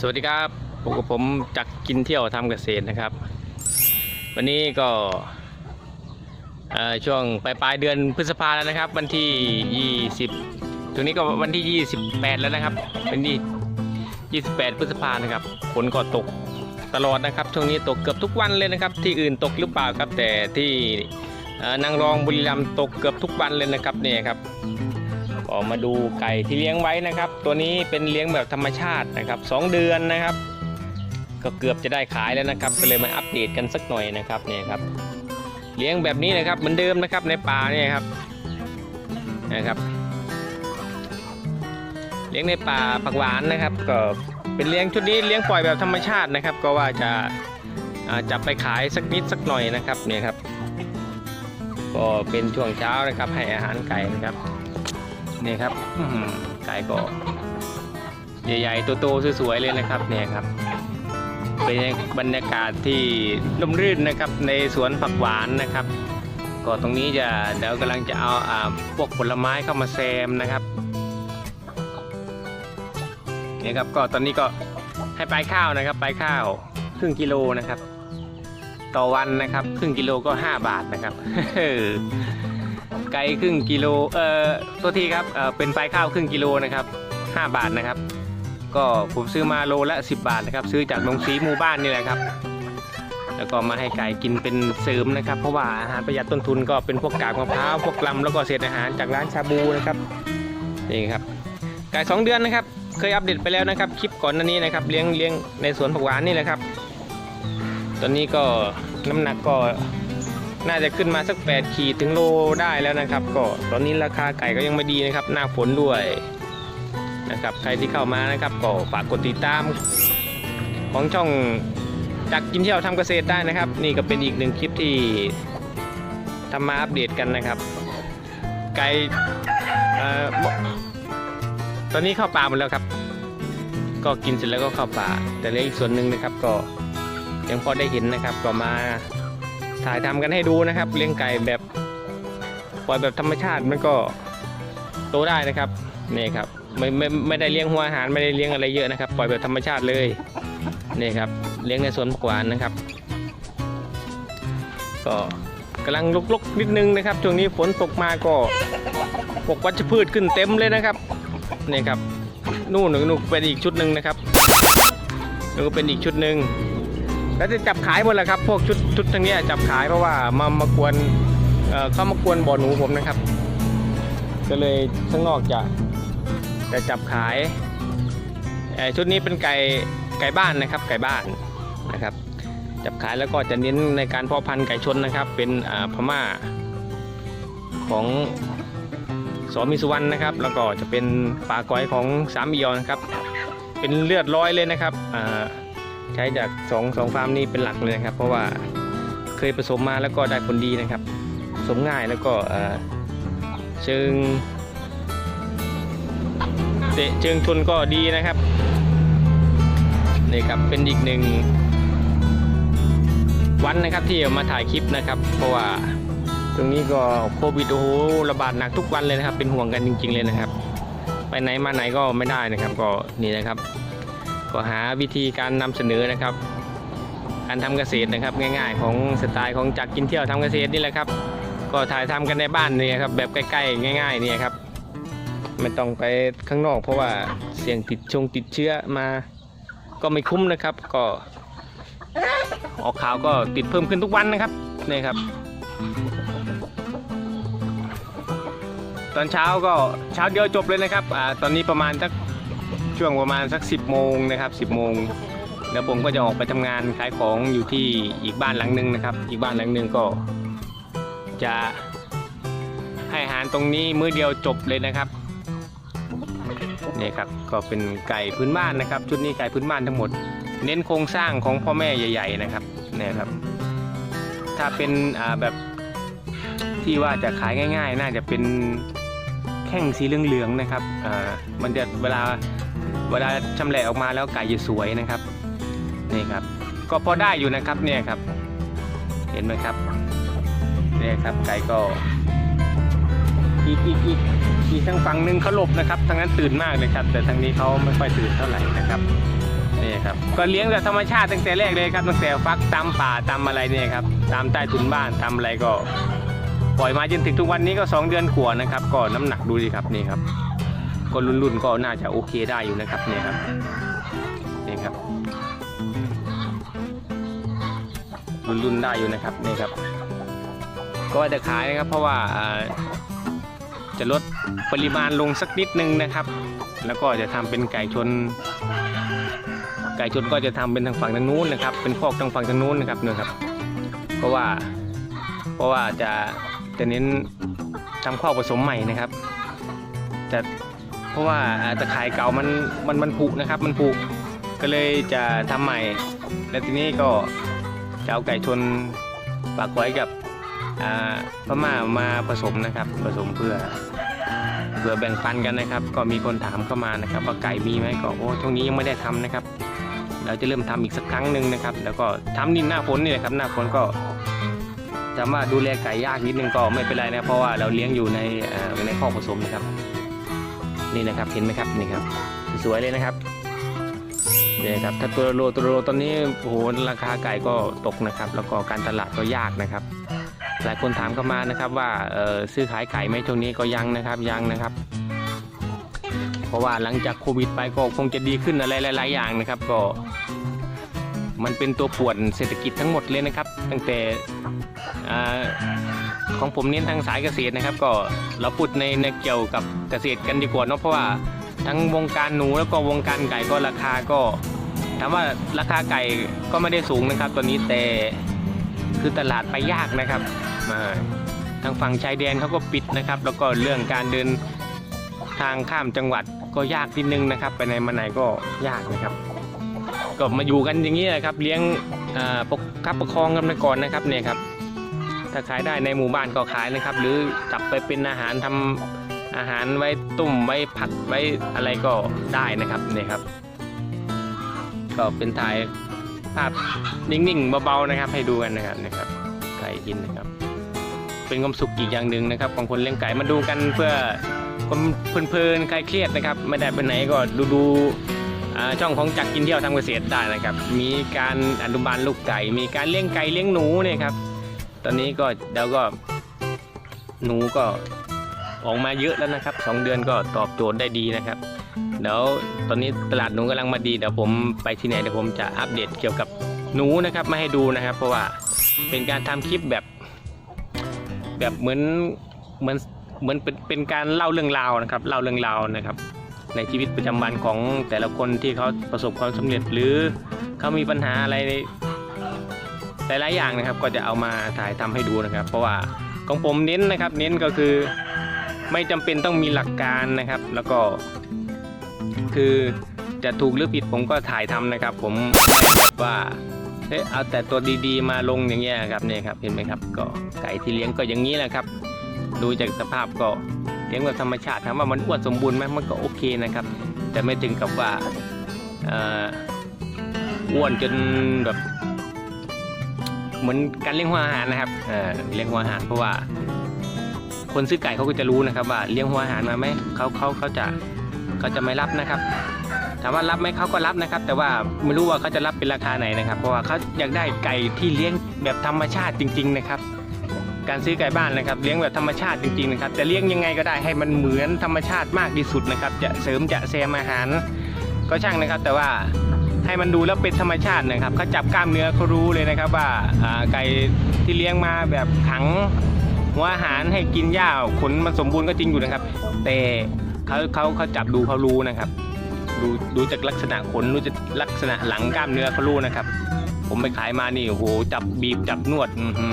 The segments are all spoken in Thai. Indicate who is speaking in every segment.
Speaker 1: สวัสดีครับผมกับผมจักกินเที่ยวทำเกษตรนะครับ วันนี้ก็ช่วงปลายปลายๆเดือนพฤษภาแล้วนะครับ วันที่ 20ตรงนี้ก็วันที่ 28 แล้วนะครับเป็นที่28 พฤษภานะครับฝนก็ตกตลอดนะครับช่วงนี้ตกเกือบทุกวันเลยนะครับ ที่อื่นตกหรือเปล่าครับ แต่ที่นางรองบุรีรัมย์ตกเกือบทุกวันเลยนะครับเนี่ยครับ ออกมาดูไก่ที่เลี้ยงไว้นะครับ ตัวนี้เป็นเลี้ยงแบบธรรมชาตินะครับสองเดือนนะครับ ก็เกือบจะได้ขายแล้วนะครับ ก็เลยมาอัปเดตกันสักหน่อยนะครับเนี่ยครับ เลี้ยงแบบนี้นะครับเหมือนเดิมนะครับในป่าเนี่ยครับนะครับเลี้ยงในป่าผักหวานนะครับ ก็เป็นเลี้ยงชุดนี้เลี้ยงปล่อยแบบธรรมชาตินะครับ ก็ว่าจะจับไปขายสักนิดสักหน่อยนะครับเนี่ยครับ ก็เป็นช่วงเช้านะครับให้อาหารไก่นะครับ นี่ครับไก่ก็ใหญ่ๆ โตๆสวยๆเลยนะครับเนี่ยครับเป็นบรรยากาศที่ร่มรื่นนะครับในสวนผักหวานนะครับ ก็ตรงนี้จะเดี๋ยวกำลังจะเอาอ่าพวกผลไม้เข้ามาแซมนะครับเนี่ยครับก็ตอนนี้ก็ให้ปลายข้าวนะครับปลายข้าวครึ่งกิโลนะครับ ต่อวันนะครับ ครึ่งกิโลก็ 5 บาทนะครับ ไก่ครึ่งกิโลเอ่อตัวทีครับเอ่อเป็นไฟข้าวครึ่งกิโลนะครับ 5 บาทนะครับ ก็ผมซื้อมาโลละ 10 บาทนะครับ ซื้อจากโรงสีหมู่บ้านนี่แหละครับ แล้วก็มาให้ไก่กินเป็นเสริมนะครับ เพราะว่าอาหารประหยัดต้นทุนก็เป็นพวกกากมะพร้าวพวกลำแล้วก็เศษอาหารจากร้านชาบูนะครับนี่ครับไก่2เดือนนะครับ เคยอัปเดตไปแล้วนะครับ คลิปก่อนหน้านี้นะครับ เลี้ยงเลี้ยงในสวนผักหวานนี่แหละครับ ตอนนี้ก็น้ำหนักก็ น่าจะขึ้นมาสัก 8 ขีดถึงโลได้แล้วนะครับ ก็ตอนนี้ราคาไก่ก็ยังไม่ดีนะครับ หน้าฝนด้วยนะครับใครที่เข้ามานะครับก็ฝากกดติดตาม ของช่องจากกินเที่ยวทำเกษตรได้นะครับ นี่ก็เป็นอีกหนึ่งคลิปที่ทำมาอัปเดตกันนะครับ ไก่เอ่อตอนนี้เข้าป่าหมดแล้วครับ ก็กินเสร็จแล้วก็เข้าป่า แต่เหลืออีกส่วนหนึ่งนะครับก็ยังพอได้เห็นนะครับก็มา ถ่ายทำกันให้ดูนะครับ เลี้ยงไก่แบบปล่อยแบบธรรมชาติมันก็โตได้นะครับนี่ครับไม่ไม่ไม่ได้เลี้ยงหัวอาหารไม่ได้เลี้ยงอะไรเยอะนะครับ ปล่อยแบบธรรมชาติเลยนี่ครับเลี้ยงในสวนกวานนะครับ ก็กำลังลุกๆนิดนึงนะครับช่วงนี้ฝนตกมาก็พวกวัชพืชขึ้นเต็มเลยนะครับนี่ครับนู่นนู่นเป็นอีกชุดหนึ่งนะครับนู่นก็เป็นอีกชุดหนึ่งแล้วจะจับขายหมดแหละครับ พวกชุด ชุดทั้งนี้จับขายเพราะว่ามามากวนเเข้ามากวนบ่อหนูผมนะครับ ก็เลยข้างนอกจะจะจับขายชุดนี้เป็นไก่ไก่บ้านนะครับ ไก่บ้านนะครับ จับขายแล้วก็จะเน้นในการเพาะพันธุ์ไก่ชนนะครับ เป็นพม่าของสอมิสุวรรณนะครับ แล้วก็จะเป็นปลาก้อยของสามอียอนนะครับ เป็นเลือดร้อยเลยนะครับใช้จากสองสองฟาร์มนี้เป็นหลักเลยนะครับ เพราะว่า เคยผสมมาแล้วก็ได้ผลดีนะครับผสมง่ายแล้วก็เออเชิงเตะเชิงชนก็ดีนะครับนี่ครับเป็นอีกหนึ่งวันนะครับที่มาถ่ายคลิปนะครับ เพราะว่าตรงนี้ก็โควิดโอ้โหระบาดหนักทุกวันเลยนะครับ เป็นห่วงกันจริง ๆเลยนะครับ ไปไหนมาไหนก็ไม่ได้นะครับ ก็นี่นะครับ ก็หาวิธีการนำเสนอนะครับ การทำเกษตรนะครับง่าย ๆ ของสไตล์ของจักรกินเที่ยวทำเกษตรนี่แหละครับ ก็ถ่ายทำกันในบ้านเนี่ยครับแบบใกล้ๆง่าย ๆ เนี่ยครับไม่ต้องไปข้างนอกเพราะว่าเสี่ยงติดชงติดเชื้อมา ก็ไม่คุ้มนะครับ ก็ ออกข่าวก็ติดเพิ่มขึ้นทุกวันนะครับนี่ครับ ตอนเช้าก็เช้าเดียวจบเลยนะครับอ่าตอนนี้ประมาณสักช่วงประมาณสัก 10โมงนะครับ10โมง แล้วผมก็จะออกไปทำงานขายของอยู่ที่อีกบ้านหลังหนึ่งนะครับ อีกบ้านหลังหนึ่งก็ จะให้อาหารตรงนี้มื้อเดียวจบเลยนะครับนี่ครับก็เป็นไก่พื้นบ้านนะครับ ชุดนี้ไก่พื้นบ้านทั้งหมด เน้นโครงสร้างของพ่อแม่ใหญ่ ๆ นะครับนี่ครับ ถ้าเป็นแบบที่ว่าจะขายง่าย ๆ น่าจะเป็นแข้งสีเหลืองๆนะครับอ่ามันจะเวลาเวลาชำแหละออกมาแล้วไก่จะสวยนะครับ นี่ครับ ก็พอได้อยู่นะครับเนี่ยครับ เห็นไหมครับเนี่ยครับไก่ก็อีกอีกอีกอีกทางฝั่งหนึ่งเขาหลบนะครับทางนั้นตื่นมากเลยครับ แต่ทางนี้เขาไม่ค่อยตื่นเท่าไหร่นะครับนี่ครับก็เลี้ยงแบบธรรมชาติตั้งแต่แรกเลยครับตั้งแต่ฟักตามป่าตามอะไรเนี่ยครับตามใต้ถุนบ้านตามอะไรก็ ปล่อยมาจนถึงทุกวันนี้ก็ 2 เดือนกว่านะครับ ก็น้ำหนักดูดิครับนี่ครับ ก็รุ่นๆก็น่าจะโอเคได้อยู่นะครับเนี่ยครับ รุ่นๆได้อยู่นะครับนี่ครับ ก็จะขายนะครับเพราะว่าจะลดปริมาณลงสักนิดนึงนะครับ แล้วก็จะทำเป็นไก่ชน ไก่ชนก็จะทำเป็นทางฝั่งทางนู้นนะครับ เป็นคอกทางฝั่งทางนู้นนะครับเนี่ยครับ เพราะว่าเพราะว่าจะจะเน้นทำคอผสมใหม่นะครับจะเพราะว่าตะข่ายเก่ามันมันมันผุนะครับ มันผุก็เลยจะทำใหม่ แล้วทีนี้ก็ จะเอาไก่ชนฝากไว้กับพม่ามาผสมนะครับผสมเพื่อเพื่อแบ่งปันกันนะครับ ก็มีคนถามเข้ามานะครับ ว่าไก่มีไหมก็โอ้ช่วงนี้ยังไม่ได้ทำนะครับ เราจะเริ่มทำอีกสักครั้งหนึ่งนะครับ แล้วก็ทำนี่หน้าฝนนี่แหละครับ หน้าฝนก็ถามว่าดูแลไก่ยากนิดนึงก็ไม่เป็นไรนะเพราะว่าเราเลี้ยงอยู่ในในคอผสมนะครับ นี่นะครับเห็นไหมครับนี่ครับ สวยเลยนะครับ นี่ครับถ้าตัวโลตัวโลตอนนี้โอ้โหราคาไก่ก็ตกนะครับ แล้วก็การตลาดก็ยากนะครับ หลายคนถามเข้ามานะครับว่าเอ่อซื้อขายไก่ไหมช่วงนี้ก็ยังนะครับยังนะครับ เพราะว่าหลังจากโควิดไปก็คงจะดีขึ้นอะไรหลาย ๆ อย่างนะครับ ก็ มันเป็นตัวป่วนเศรษฐกิจทั้งหมดเลยนะครับ ตั้งแต่ของผมเน้นทางสายเกษตรนะครับ ก็เราพูดในในเกี่ยวกับเกษตรกันดีกว่าเนาะเพราะว่า ทั้งวงการหนูแล้วก็วงการไก่ก็ราคาก็ถามว่าราคาไก่ก็ไม่ได้สูงนะครับตอนนี้แต่คือตลาดไปยากนะครับมาทางฝั่งชายแดนเขาก็ปิดนะครับ แล้วก็เรื่องการเดินทางข้ามจังหวัดก็ยากนิดนึงนะครับ ไปไหนมาไหนก็ยากนะครับ ก็มาอยู่กันอย่างนี้แหละครับ เลี้ยงปกคับประคองกันไปก่อนนะครับเนี่ยครับ ถ้าขายได้ในหมู่บ้านก็ขายนะครับ หรือจับไปเป็นอาหารทำ อาหารไว้ตุ่มไว้ผัดไว้อะไรก็ได้นะครับเนี่ยครับ ก็เป็นถ่ายภาพนิ่งๆเบาๆนะครับ ให้ดูกันนะครับนะครับไก่กินนะครับ เป็นความสุขอีกอย่างหนึ่งนะครับ ของคนเลี้ยงไก่มาดูกันเพื่อความเพลินๆคลายเครียดนะครับ ไม่ได้ไปไหนก็ดูดูช่องของจักรกินเที่ยวทำเกษตรได้นะครับ มีการอนุบาลลูกไก่ มีการเลี้ยงไก่เลี้ยงหนูเนี่ยครับ ตอนนี้ก็เดี๋ยวก็หนูก็ ออกมาเยอะแล้วนะครับสองเดือนก็ตอบโจทย์ได้ดีนะครับเดี๋ยวตอนนี้ตลาดหนูกำลังมาดีเดี๋ยวผมไปที่ไหนเดี๋ยวผมจะอัปเดตเกี่ยวกับหนูนะครับมาให้ดูนะครับ เพราะว่าเป็นการทำคลิปแบบ แบบเหมือนเหมือนเหมือนเป็นเป็นการเล่าเรื่องราวนะครับเล่าเรื่องราวนะครับ ในชีวิตประจำวันของแต่ละคนที่เขาประสบความสำเร็จหรือเขามีปัญหาอะไรหลายๆอย่างนะครับ ก็จะเอามาถ่ายทำให้ดูนะครับ เพราะว่าของผมเน้นนะครับ เน้นก็คือ ไม่จำเป็นต้องมีหลักการนะครับ แล้วก็คือจะถูกหรือผิดผมก็ถ่ายทำนะครับ ผมว่าเอ๊ะเอาแต่ตัวดีๆ มาลงอย่างเงี้ยครับเนี่ยครับเห็นไหมครับ ก็ไก่ที่เลี้ยงก็อย่างนี้แหละครับ ดูจากสภาพก็เลี้ยงแบบธรรมชาติถามว่ามันอ้วนสมบูรณ์ไหมมันก็โอเคนะครับ แต่ไม่ถึงกับว่าอ่ออ้วนจนแบบเหมือนการเลี้ยงหัวอาหารนะครับอ่อเลี้ยงหัวอาหารเพราะว่า คนซื้อไก่เขาก็จะรู้นะครับว่าเลี้ยงหัวอาหารมาไหมเขาเขาเขาจะเขาจะไม่รับนะครับถามว่ารับไหมเขาก็รับนะครับ แต่ว่าไม่รู้ว่าเขาจะรับเป็นราคาไหนนะครับ เพราะว่าเขาอยากได้ไก่ที่เลี้ยงแบบธรรมชาติจริง ๆ นะครับ การซื้อไก่บ้านนะครับ เลี้ยงแบบธรรมชาติจริงๆนะครับจะเลี้ยงยังไงก็ได้ให้มันเหมือนธรรมชาติมากที่สุดนะครับ จะเสริมจะแซมอาหาร ก็ช่างนะครับ แต่ว่าให้มันดูแล้วเป็นธรรมชาตินะครับเขาจับกล้ามเนื้อเขารู้เลยนะครับว่าอ่าไก่ที่เลี้ยงมาแบบขัง หัวอาหารให้กินหญ้าขนมันสมบูรณ์ก็จริงอยู่นะครับ แต่เขาเขาเขาจับดูเขารู้นะครับ ดูดูจากลักษณะขนรู้จากลักษณะหลังกล้ามเนื้อเขารู้นะครับ ผมไปขายมานี่โอ้โหจับบีบจับนวดอื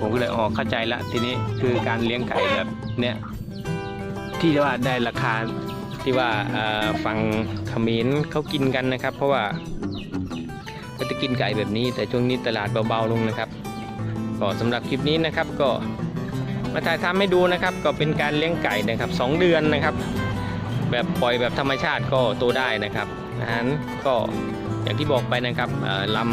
Speaker 1: ผมก็เลยอ๋อเข้าใจละทีนี้คือการเลี้ยงไก่แบบเนี้ยที่ว่าได้ราคาที่ว่าฝั่งเขมรเขากินกันนะครับ เพราะว่าเขาจะกินไก่แบบนี้แต่ช่วงนี้ตลาดเบาๆลงนะครับ ก็สำหรับคลิปนี้นะครับก็มาถ่ายทำให้ดูนะครับ ก็เป็นการเลี้ยงไก่นะครับสองเดือนนะครับ แบบปล่อยแบบธรรมชาติก็โตได้นะครับอาหารก็อย่างที่บอกไปนะครับลำ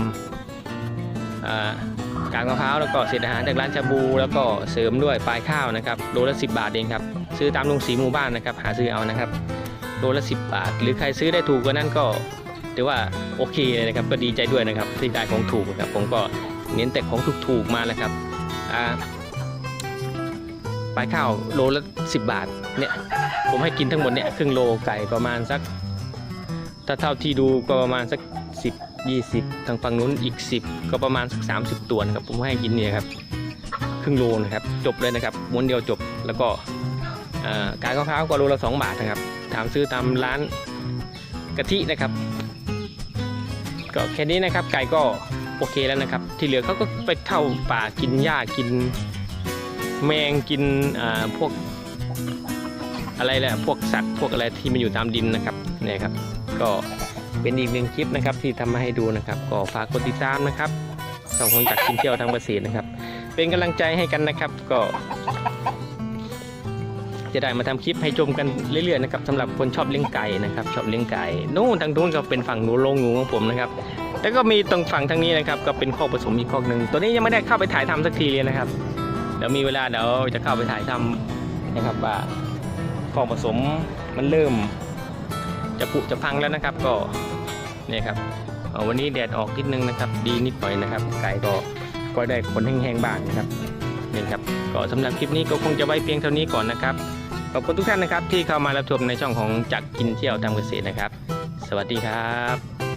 Speaker 1: กากมะพร้าวแล้วก็เศษอาหารจากร้านชาบู แล้วก็เสริมด้วยปลายข้าวนะครับโลละ10 บาทเองครับซื้อตามโรงสีหมู่บ้านนะครับ หาซื้อเอานะครับโลละ10 บาท หรือใครซื้อได้ถูกกว่านั้นก็ถือว่าโอเคเลยนะครับก็ดีใจด้วยนะครับที่ได้ของถูกนะครับผมก็ เน้นแต่ของถูกๆมานะครับปลายข้าวโลละ10 บาทเนี่ยผมให้กินทั้งหมดเนี่ยครึ่งโลไก่ประมาณสัก ถ้าเท่าที่ดูก็ประมาณสัก 10 20 ทางฝั่งนู้นอีก 10 ก็ประมาณสัก 30 ตัวนะครับผมให้กินเนี่ยครับครึ่งโลนะครับจบเลยนะครับม้วนเดียวจบแล้วก็อ่ากายข้าวก็โลละ2บาทนะครับถามซื้อตามร้านกะทินะครับ ก็แค่นี้นะครับไก่ก็ โอเคแล้วนะครับ ที่เหลือเขาก็ไปเข้าป่ากินหญ้ากิน แมงกินอ่าพวกอะไรแหละพวกสัตว์พวกอะไรที่มันอยู่ตามดินนะครับเนี่ยครับ ก็เป็นอีกหนึ่งคลิปนะครับ ที่ทำมาให้ดูนะครับ ก็ฝากกดติดตามนะครับช่องของจักรกินเที่ยวทางเกษตรนะครับ เป็นกำลังใจให้กันนะครับ ก็ จะได้มาทำคลิปให้ชมกันเรื่อยๆนะครับสำหรับคนชอบเลี้ยงไก่นะครับ ชอบเลี้ยงไก่นู่นทางนู้นก็เป็นฝั่งหนูโรงหนูของผมนะครับ แล้วก็มีตรงฝั่งทางนี้นะครับ ก็เป็นข้อกผสมอีกข้อกหนึ่งตัวนี้ยังไม่ได้เข้าไปถ่ายทำสักทีเลยนะครับเดี๋ยวมีเวลาเดี๋ยวจะเข้าไปถ่ายทำนะครับว่าข้อกผสมมันเริ่ม จะผุจะพังแล้วนะครับ ก็เนี่ยครับวันนี้แดดออกนิดนึงนะครับ ดีนิดหน่อยนะครับไก่ก็ก็ได้ขนแห้งๆบ้างนะครับนี่ครับก็สำหรับคลิปนี้ก็คงจะไว้เพียงเท่านี้ก่อนนะครับขอบคุณทุกท่านนะครับที่เข้ามารับชมในช่องของจักรกินเที่ยวทำเกษตรนะครับ สวัสดีครับ